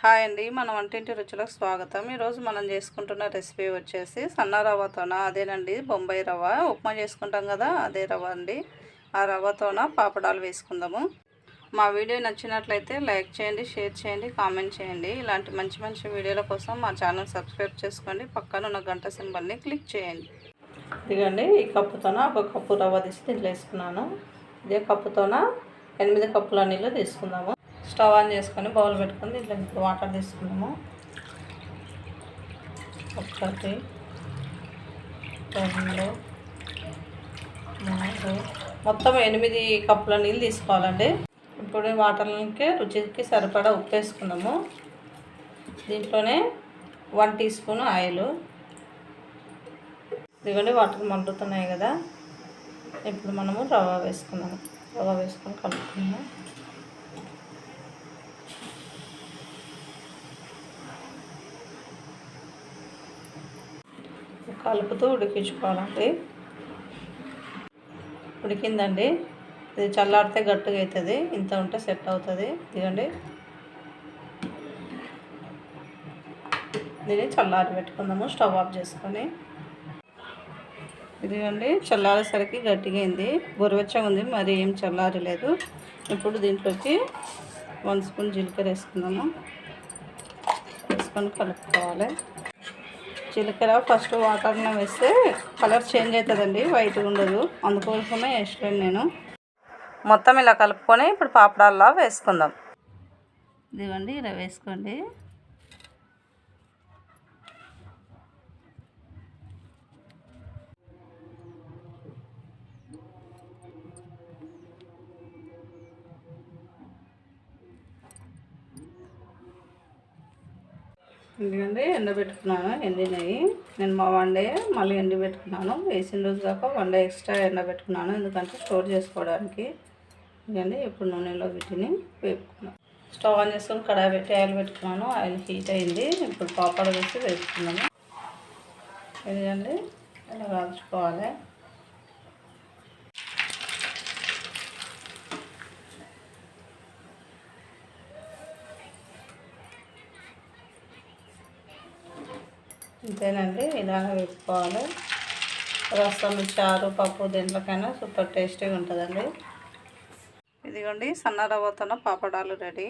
Hi అండి మన వంటింటి రుచులకు స్వాగతం. ఈరోజు మనం చేసుకుంటున్న రెసిపీ వచ్చేసి సన్న రవ్వతోన అదేనండి బొంబాయి రవ్వ. ఉప్మా చేసుకుంటాం కదా అదే రవ్వ అండి. ఆ రవ్వతోన పాపడాలు వేసుకుందాము. మా వీడియో నచ్చినట్లయితే లైక్ చేయండి షేర్ చేయండి కామెంట్ చేయండి. ఇలాంటి మంచి మంచి వీడియోల కోసం మా ఛానల్ సబ్స్క్రైబ్ చేసుకోండి. పక్కన ఉన్న గంట సింబల్ని క్లిక్ చేయండి. ఇదిగండి ఈ కప్పుతోన ఒక కప్పు రవ్వ తీసి దీంట్లో వేసుకున్నాను. ఇదే కప్పుతోన ఎనిమిది కప్పుల నీళ్ళు తీసుకుందాము. స్టవ్ ఆన్ చేసుకొని బౌల్ పెట్టుకొని దీంట్లో ఇప్పుడు వాటర్ తీసుకున్నాము. ఒకటి రెండు మూడు. మొత్తం ఎనిమిది కప్పుల నీళ్ళు తీసుకోవాలండి. ఇప్పుడు వాటర్లకి రుచికి సరిపడా ఉప్పు వేసుకున్నాము. దీంట్లోనే వన్ టీ స్పూన్ ఆయిల్. ఇదిగోండి వాటర్ మండుతున్నాయి కదా. ఇప్పుడు మనము రవ్వ వేసుకున్నాము రవ్వ వేసుకొని కలుపుకున్నాము కలుపుతూ ఉడికించుకోవాలండి. ఉడికిందండి. ఇది చల్లారితే గట్టిగా అవుతుంది ఇంత ఉంటే సెట్ అవుతుంది. ఇదిగండి. దీన్ని చల్లారి పెట్టుకుందాము. స్టవ్ ఆఫ్ చేసుకొని. ఇదిగండి. చల్లారేసరికి గట్టిగా అయింది. గొరవెచ్చగా ఉంది. మరి ఏం చల్లారి లేదు ఇప్పుడు దీంట్లోకి వన్ స్పూన్ జీలకర్ర వేసుకుందాము. వేసుకొని కలుపుకోవాలి. జీలకర్ర ఫస్ట్ వాటర్లో వేస్తే కలర్ చేంజ్ అవుతుందండి వైట్గా ఉండదు. అందుకోసమే వేసాను నేను. మొత్తం ఇలా కలుపుకొని ఇప్పుడు పాపడాల్లో వేసుకుందాం. ఇదిగోండి ఇలా వేసుకోండి. ఎందుకంటే ఎండబెట్టుకున్నాను ఎండినవి నేను మా వన్ డే మళ్ళీ ఎండబెట్టుకున్నాను వేసిన రోజు కాక వన్ డే ఎక్స్ట్రా ఎండబెట్టుకున్నాను ఎందుకంటే స్టోర్ చేసుకోవడానికి. ఎందుకంటే ఇప్పుడు నూనెలో వీటిని వేపుకున్నాను. స్టవ్ ఆన్ చేసుకొని కడాయి పెట్టి ఆయిల్ పెట్టుకున్నాను. ఆయిల్ హీట్ అయింది. ఇప్పుడు పాపడ వేసి వేసుకున్నాను ఎందుకంటే ఇలా కాల్చుకోవాలి? అంతేనండి ఇలానే వేసుకోవాలి. రసం చారు పప్పు దేంట్లోకైనా సూపర్ టేస్టీగా ఉంటుందండి ఇదిగోండి సన్న రవ్వతోన పాపడాలు రెడీ.